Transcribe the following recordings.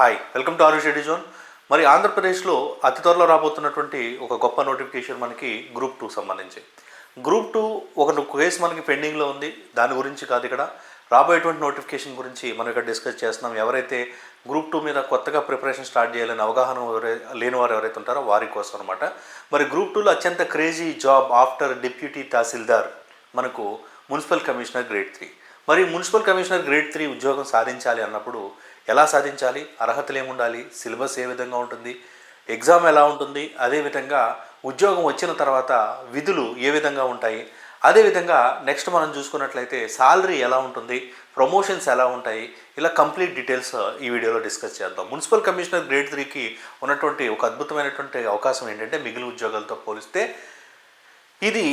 Hi welcome to Aarush ed zone మరి ఆంధ్రప్రదేశ్లో అతి త్వరలో రాబోతున్నటువంటి ఒక గొప్ప నోటిఫికేషన్ మనకి గ్రూప్ టూ సంబంధించి. గ్రూప్ టూ ఒక కేసు మనకి పెండింగ్లో ఉంది. దాని గురించి కాదు ఇక్కడ. రాబోయేటువంటి నోటిఫికేషన్ గురించి మనం ఇక్కడ డిస్కస్ చేస్తున్నాం. ఎవరైతే గ్రూప్ టూ మీద కొత్తగా ప్రిపరేషన్ స్టార్ట్ చేయాలని అవగాహన లేని వారు ఎవరైతే ఉంటారో వారి కోసం అనమాట మరి గ్రూప్ టూలో అత్యంత crazy job after deputy tahsildar మనకు మున్సిపల్ కమిషనర్ గ్రేడ్ త్రీ మరి మున్సిపల్ కమిషనర్ గ్రేడ్ త్రీ ఉద్యోగం సాధించాలి అన్నప్పుడు ఎలా సాధించాలి? అర్హతలు ఏముండాలి? సిలబస్ ఏ విధంగా ఉంటుంది? ఎగ్జామ్ ఎలా ఉంటుంది? అదేవిధంగా ఉద్యోగం వచ్చిన తర్వాత విధులు ఏ విధంగా ఉంటాయి? అదేవిధంగా నెక్స్ట్ మనం చూసుకున్నట్లయితే సాలరీ ఎలా ఉంటుంది? ప్రమోషన్స్ ఎలా ఉంటాయి? ఇలా కంప్లీట్ డీటెయిల్స్ ఈ వీడియోలో డిస్కస్ చేద్దాం. మున్సిపల్ కమిషనర్ గ్రేడ్ త్రీకి ఉన్నటువంటి ఒక అద్భుతమైనటువంటి అవకాశం ఏంటంటే మిగిలిన ఉద్యోగాలతో పోలిస్తే ఇది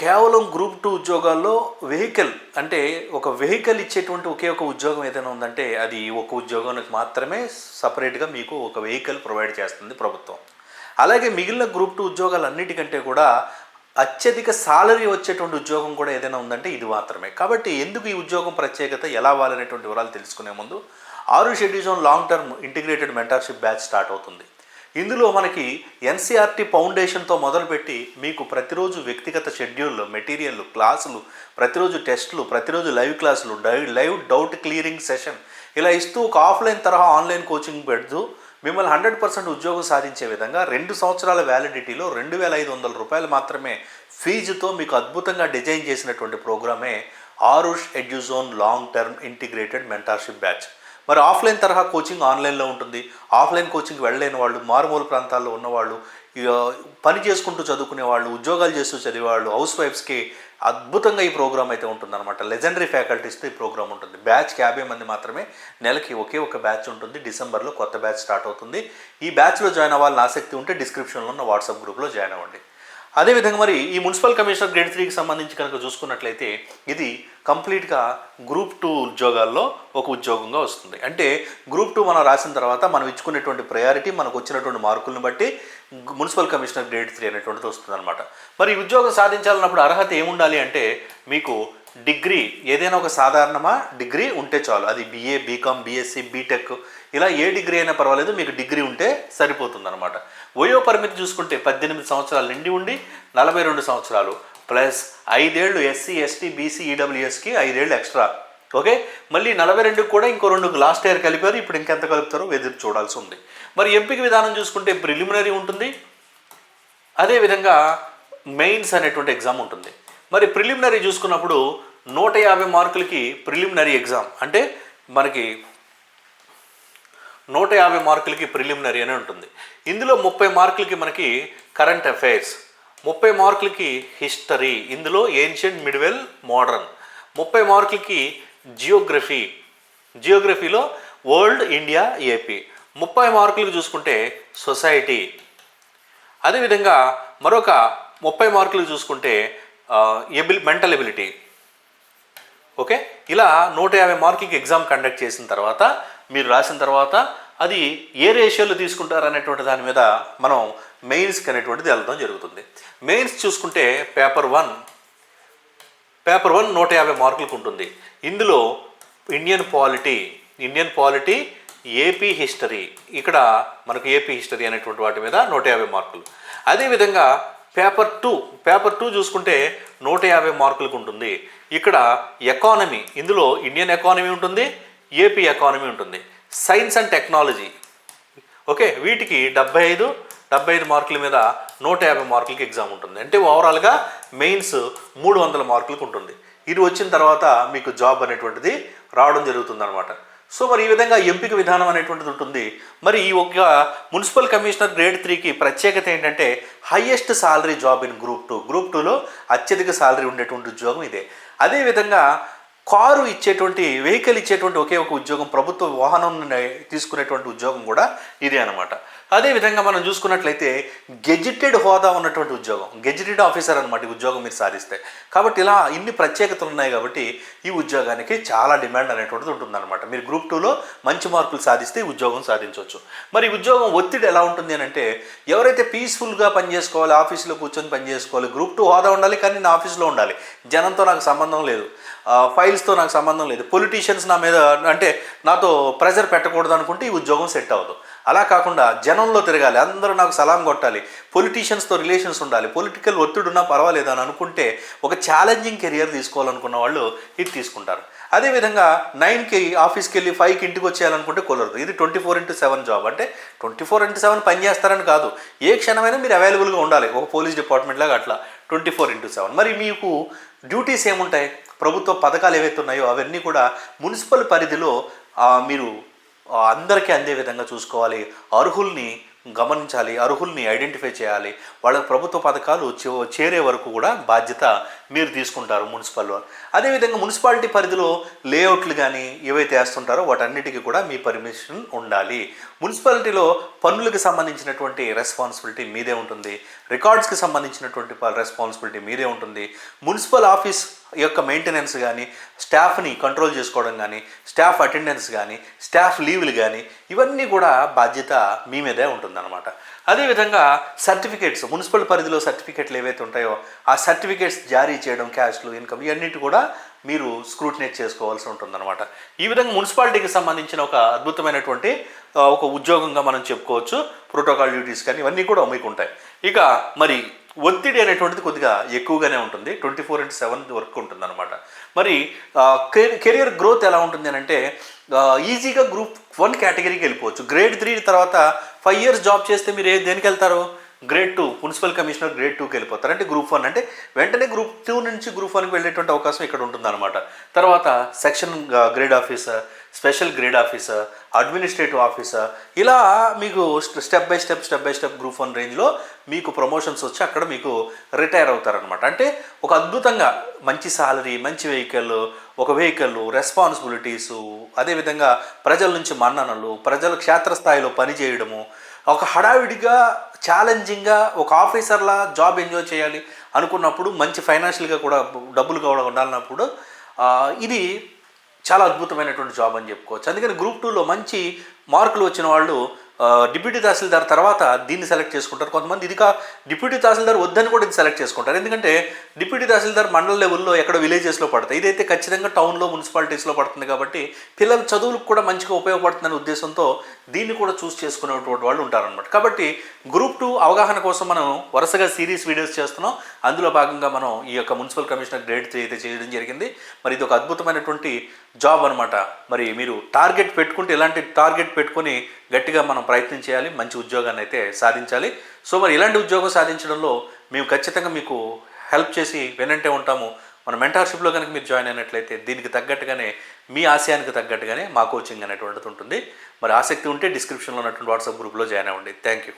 కేవలం గ్రూప్ టూ ఉద్యోగాల్లో వెహికల్ అంటే ఒక వెహికల్ ఇచ్చేటువంటి ఒకే ఒక ఉద్యోగం ఏదైనా ఉందంటే అది ఒక ఉద్యోగానికి మాత్రమే సపరేట్గా మీకు ఒక వెహికల్ ప్రొవైడ్ చేస్తుంది ప్రభుత్వం. అలాగే మిగిలిన గ్రూప్ టూ ఉద్యోగాలన్నిటికంటే కూడా అత్యధిక సాలరీ వచ్చేటువంటి ఉద్యోగం కూడా ఏదైనా ఉందంటే ఇది మాత్రమే. కాబట్టి ఎందుకు ఈ ఉద్యోగం ప్రత్యేకత ఎలా వాలనేటువంటి వివరాలు తెలుసుకునే ముందు ఆరు Eduzone long term integrated mentorship batch start అవుతుంది. ఇందులో మనకి ఎన్సీఆర్టీ ఫౌండేషన్తో మొదలుపెట్టి మీకు ప్రతిరోజు వ్యక్తిగత షెడ్యూళ్ళు మెటీరియల్ క్లాసులు ప్రతిరోజు టెస్టులు ప్రతిరోజు లైవ్ క్లాసులు డై లైవ్ డౌట్ క్లియరింగ్ సెషన్ ఇలా ఇస్తూ ఒక ఆఫ్లైన్ తరహా ఆన్లైన్ కోచింగ్ పెడుతూ మిమ్మల్ని హండ్రెడ్ పర్సెంట్ ఉద్యోగం సాధించే విధంగా రెండు సంవత్సరాల వ్యాలిడిటీలో రెండు వేల ఐదు వందల రూపాయలు మాత్రమే ఫీజుతో మీకు అద్భుతంగా డిజైన్ చేసినటువంటి ప్రోగ్రామే Aarush Eduzone long term integrated mentorship batch. మరి ఆఫ్లైన్ తరహా కోచింగ్ ఆన్లైన్లో ఉంటుంది. ఆఫ్లైన్ కోచింగ్ వెళ్ళలేని వాళ్ళు మారుమూల ప్రాంతాల్లో ఉన్నవాళ్ళు పని చేసుకుంటూ చదువుకునే వాళ్ళు ఉద్యోగాలు చేస్తూ చదివేవాళ్ళు హౌస్ వైఫ్స్కి అద్భుతంగా ఈ ప్రోగ్రామ్ అయితే ఉంటుందన్నమాట. లెజెండరీ ఫ్యాకల్టీస్తో ఈ ప్రోగ్రామ్ ఉంటుంది. బ్యాచ్కి యాభై మంది మాత్రమే నెలకి ఒకే ఒక బ్యాచ్ ఉంటుంది. డిసెంబర్లో కొత్త బ్యాచ్ స్టార్ట్ అవుతుంది. ఈ బ్యాచ్లో జాయిన్ అవ్వాలని ఆసక్తి ఉంటే డిస్క్రిప్షన్లో ఉన్న వాట్సాప్ గ్రూప్లో జాయిన్ అవ్వండి. అదేవిధంగా మరి ఈ మున్సిపల్ కమిషనర్ గ్రేడ్ త్రీకి సంబంధించి కనుక చూసుకున్నట్లయితే ఇది కంప్లీట్గా గ్రూప్ టూ ఉద్యోగాల్లో ఒక ఉద్యోగంగా వస్తుంది. అంటే గ్రూప్ టూ మనం రాసిన తర్వాత మనం ఇచ్చుకునేటువంటి ప్రయారిటీ మనకు వచ్చినటువంటి మార్కులను బట్టి మున్సిపల్ కమిషనర్ గ్రేడ్ త్రీ అనేటువంటిది వస్తుంది అనమాట మరి ఉద్యోగం సాధించాలన్నప్పుడు అర్హత ఏముండాలి అంటే మీకు డిగ్రీ ఏదైనా ఒక సాధారణమా డిగ్రీ ఉంటే చాలు. అది బీఏ బీకామ్ బీఎస్సీ బీటెక్ ఇలా ఏ డిగ్రీ అయినా పర్వాలేదు మీకు డిగ్రీ ఉంటే సరిపోతుంది అనమాట వయో పరిమితి చూసుకుంటే పద్దెనిమిది సంవత్సరాలు నిండి ఉండి నలభై రెండు సంవత్సరాలు. ప్లస్ ఐదేళ్ళు ఎస్సీ ఎస్టీ బీసీ ఈడబ్ల్యూఎస్కి ఐదేళ్ళు ఎక్స్ట్రా. ఓకే? మళ్ళీ నలభై రెండుకి కూడా ఇంకో రెండు లాస్ట్ ఇయర్ కలిపారు ఇప్పుడు ఇంకెంత కలుపుతారో ఎదురు చూడాల్సి ఉంది. మరి ఎంపిక విధానం చూసుకుంటే ప్రిలిమినరీ ఉంటుంది. అదేవిధంగా మెయిన్స్ అనేటువంటి ఎగ్జామ్ ఉంటుంది. మరి ప్రిలిమినరీ చూసుకున్నప్పుడు నూట యాభై మార్కులకి ప్రిలిమినరీ ఎగ్జామ్. అంటే మనకి నూట యాభై మార్కులకి ప్రిలిమినరీ అని ఉంటుంది. ఇందులో ముప్పై మార్కులకి మనకి కరెంట్ అఫైర్స్. ముప్పై మార్కులకి హిస్టరీ. ఇందులో ఏన్షియంట్ మిడివెల్ మోడర్న్. ముప్పై మార్కులకి జియోగ్రఫీ. జియోగ్రఫీలో వరల్డ్ ఇండియా ఏపీ. ముప్పై మార్కులకు చూసుకుంటే సొసైటీ. అదేవిధంగా మరొక ముప్పై మార్కులు చూసుకుంటే ఎబిలి మెంటల్ ఎబిలిటీ ఓకే ఇలా నూట యాభై మార్కింగ్ ఎగ్జామ్ కండక్ట్ చేసిన తర్వాత మీరు రాసిన తర్వాత అది ఏ రేషియోలో తీసుకుంటారు అనేటువంటి దాని మీద మనం మెయిన్స్కి అనేటువంటిది వెళ్ళడం జరుగుతుంది. మెయిన్స్ చూసుకుంటే పేపర్ వన్ పేపర్ వన్ నూట యాభై మార్కులకు ఉంటుంది. ఇందులో Indian polity Indian polity AP history ఇక్కడ మనకు ఏపీ హిస్టరీ అనేటువంటి వాటి మీద నూట యాభై మార్కులు. అదేవిధంగా పేపర్ టూ పేపర్ టూ చూసుకుంటే నూట యాభై మార్కులకు ఉంటుంది. ఇక్కడ ఎకానమీ ఇందులో ఇండియన్ ఎకానమీ ఉంటుంది ఏపీ ఎకానమీ ఉంటుంది. Science and technology. ఓకే వీటికి డెబ్బై ఐదు డెబ్బై ఐదు మార్కుల మీద నూట యాభై మార్కులకి ఎగ్జామ్ ఉంటుంది. అంటే ఓవరాల్గా మెయిన్స్ మూడు వందల మార్కులకు ఉంటుంది. ఇది వచ్చిన తర్వాత మీకు జాబ్ అనేటువంటిది రావడం జరుగుతుంది అనమాట సో మరి ఈ విధంగా ఎంపిక విధానం అనేటువంటిది ఉంటుంది. మరి ఈ ఒక మున్సిపల్ కమిషనర్ గ్రేడ్ త్రీకి ప్రత్యేకత ఏంటంటే highest salary job in group two. Group టూలో అత్యధిక సాలరీ ఉండేటువంటి ఉద్యోగం ఇదే. అదేవిధంగా కారు ఇచ్చేటువంటి వెహికల్ ఇచ్చేటువంటి ఒకే ఒక ఉద్యోగం ప్రభుత్వ వాహనం తీసుకునేటువంటి ఉద్యోగం కూడా ఇదే అనమాట అదేవిధంగా మనం చూసుకున్నట్లయితే గెజిటెడ్ హోదా ఉన్నటువంటి ఉద్యోగం గెజిటెడ్ ఆఫీసర్ అనమాట ఉద్యోగం మీరు సాధిస్తే. కాబట్టి ఇలా ఇన్ని ప్రత్యేకతలు ఉన్నాయి కాబట్టి ఈ ఉద్యోగానికి చాలా డిమాండ్ అనేటువంటిది ఉంటుందన్నమాట. మీరు గ్రూప్ టూలో మంచి మార్కులు సాధిస్తే ఉద్యోగం సాధించవచ్చు. మరి ఉద్యోగం ఒత్తిడి ఎలా ఉంటుంది అని అంటే ఎవరైతే పీస్ఫుల్గా పనిచేసుకోవాలి ఆఫీసులో కూర్చొని పని చేసుకోవాలి గ్రూప్ టూ హోదా ఉండాలి కానీ నా ఆఫీస్లో ఉండాలి. జనంతో నాకు సంబంధం లేదు. ఫైల్స్తో నాకు సంబంధం లేదు. పొలిటీషియన్స్ నా మీద అంటే నాతో ప్రెజర్ పెట్టకూడదు అనుకుంటే ఈ ఉద్యోగం సెట్ అవ్వదు. అలా కాకుండా జనంలో తిరగాలి అందరూ నాకు సలాం కొట్టాలి పొలిటీషియన్స్తో రిలేషన్స్ ఉండాలి పొలిటికల్ ఒత్తిడి ఉన్నా పర్వాలేదు అని అనుకుంటే ఒక ఛాలెంజింగ్ కెరియర్ తీసుకోవాలనుకున్న వాళ్ళు ఇది తీసుకుంటారు. అదేవిధంగా నైన్కి ఆఫీస్కి వెళ్ళి ఫైవ్కి ఇంటికి వచ్చేయాలనుకుంటే కుదరదు. ఇది twenty four into seven job అంటే ట్వంటీ ఫోర్ ఇంటూ సెవెన్ పని చేస్తారని కాదు. ఏ క్షణమైనా మీరు అవైలబుల్గా ఉండాలి. ఒక పోలీస్ డిపార్ట్మెంట్ లాగా అట్లా ట్వంటీ ఫోర్ ఇంటూ సెవెన్ మరి మీకు డ్యూటీస్ ఏముంటాయి? ప్రభుత్వ పథకాలు ఏవైతే ఉన్నాయో అవన్నీ కూడా మున్సిపల్ పరిధిలో మీరు అందరికీ అందే విధంగా చూసుకోవాలి. అర్హుల్ని గమనించాలి అర్హుల్ని ఐడెంటిఫై చేయాలి. వాళ్ళ ప్రభుత్వ పథకాలు చే- చేరే వరకు కూడా బాధ్యత మీరు తీసుకుంటారు మున్సిపల్ వారు. అదేవిధంగా మున్సిపాలిటీ పరిధిలో లేఅవుట్లు కానీ ఏవైతే వేస్తుంటారో వాటన్నిటికీ కూడా మీ పర్మిషన్ ఉండాలి. మున్సిపాలిటీలో పన్నులకు సంబంధించినటువంటి రెస్పాన్సిబిలిటీ మీదే ఉంటుంది. రికార్డ్స్కి సంబంధించినటువంటి రెస్పాన్సిబిలిటీ మీదే ఉంటుంది. మున్సిపల్ ఆఫీస్ యొక్క మెయింటెనెన్స్ కానీ స్టాఫ్ని కంట్రోల్ చేసుకోవడం కానీ స్టాఫ్ అటెండెన్స్ కానీ స్టాఫ్ లీవ్లు కానీ ఇవన్నీ కూడా బాధ్యత మీ మీదే ఉంటుందన్నమాట. అదేవిధంగా సర్టిఫికేట్స్ మున్సిపల్ పరిధిలో సర్టిఫికేట్లు ఏవైతే ఉంటాయో ఆ సర్టిఫికేట్స్ జారీ చేయడం క్యాష్లు ఇన్కమ్ ఇవన్నిటి కూడా మీరు స్క్రూటినేట్ చేసుకోవాల్సి ఉంటుందన్నమాట. ఈ విధంగా మున్సిపాలిటీకి సంబంధించిన ఒక అద్భుతమైనటువంటి ఒక ఉద్యోగంగా మనం చెప్పుకోవచ్చు ప్రోటోకాల్ డ్యూటీస్ కానీ ఇవన్నీ కూడా మీకు ఉంటాయి ఇక మరి ఒత్తిడి అనేటువంటిది కొద్దిగా ఎక్కువగానే ఉంటుంది. ట్వంటీ ఫోర్ ఇంటూ సెవెన్ వరకు ఉంటుంది అనమాట మరి కెరియర్ గ్రోత్ ఎలా ఉంటుంది అని అంటే ఈజీగా గ్రూప్ వన్ కేటగిరీకి వెళ్ళిపోవచ్చు. గ్రేడ్ త్రీ తర్వాత ఫైవ్ ఇయర్స్ జాబ్ చేస్తే మీరు ఏ దేనికి వెళ్తారు? Grade two municipal commissioner grade టూకి వెళ్ళిపోతారు. అంటే గ్రూప్ వన్ అంటే వెంటనే గ్రూప్ టూ నుంచి గ్రూప్ వన్కి వెళ్ళేటువంటి అవకాశం ఇక్కడ ఉంటుందన్నమాట. తర్వాత section grade officer special grade officer administrative officer. ఇలా మీకు step by step step by step group one రేంజ్లో మీకు ప్రమోషన్స్ వచ్చి అక్కడ మీకు రిటైర్ అవుతారనమాట అంటే ఒక అద్భుతంగా మంచి సాలరీ మంచి వెహికల్ ఒక వెహికల్ రెస్పాన్సిబిలిటీస్ అదేవిధంగా ప్రజల నుంచి మన్ననలు ప్రజల క్షేత్రస్థాయిలో పనిచేయడము ఒక హడావిడిగా ఛాలెంజింగ్గా ఒక ఆఫీసర్లా జాబ్ ఎంజాయ్ చేయాలి అనుకున్నప్పుడు మంచి ఫైనాన్షియల్గా కూడా డబ్బులు కూడా ఉండాలన్నప్పుడు ఇది చాలా అద్భుతమైనటువంటి జాబ్ అని చెప్పుకోవచ్చు. అందుకని గ్రూప్ టూలో మంచి మార్కులు వచ్చిన వాళ్ళు డిప్యూటీ తహసీల్దార్ తర్వాత దీన్ని సెలెక్ట్ చేసుకుంటారు. కొంతమంది ఇది కా డిప్యూటీ తహసీల్దార్ వద్దని కూడా ఇది సెలెక్ట్ చేసుకుంటారు. ఎందుకంటే డిప్యూటీ తహసీల్దార్ మండల లెవెల్లో ఎక్కడ విలేజెస్లో పడతాయి. ఇదైతే ఖచ్చితంగా టౌన్లో మున్సిపాలిటీస్లో పడుతుంది కాబట్టి పిల్లల చదువులకు కూడా మంచిగా ఉపయోగపడుతుందనే ఉద్దేశంతో దీన్ని కూడా చూస్ చేసుకునేటువంటి వాళ్ళు ఉంటారనమాట కాబట్టి గ్రూప్ టూ అవగాహన కోసం మనం వరుసగా సిరీస్ వీడియోస్ చేస్తున్నాం. అందులో భాగంగా మనం ఈ యొక్క మున్సిపల్ కమిషనర్ గ్రేడ్ త్రీ అయితే చేయడం జరిగింది. మరి ఇది ఒక అద్భుతమైనటువంటి జాబ్ అనమాట మరి మీరు టార్గెట్ పెట్టుకుంటే ఇలాంటి టార్గెట్ పెట్టుకొని గట్టిగా మనం ప్రయత్నం చేయాలి. మంచి ఉద్యోగాన్ని అయితే సాధించాలి. సో మరి ఇలాంటి ఉద్యోగం సాధించడంలో మేము ఖచ్చితంగా మీకు హెల్ప్ చేసి వెనంటే ఉంటాము. మన మెంటార్షిప్లో కనుక మీరు జాయిన్ అయినట్లయితే దీనికి తగ్గట్టుగానే మీ ఆశయానికి తగ్గట్టుగానే మా కోచింగ్ అనేటువంటిది ఉంటుంది. మరి ఆసక్తి ఉంటే డిస్క్రిప్షన్లో ఉన్నటువంటి వాట్సాప్ గ్రూప్లో జాయిన్ అవ్వండి. Thank you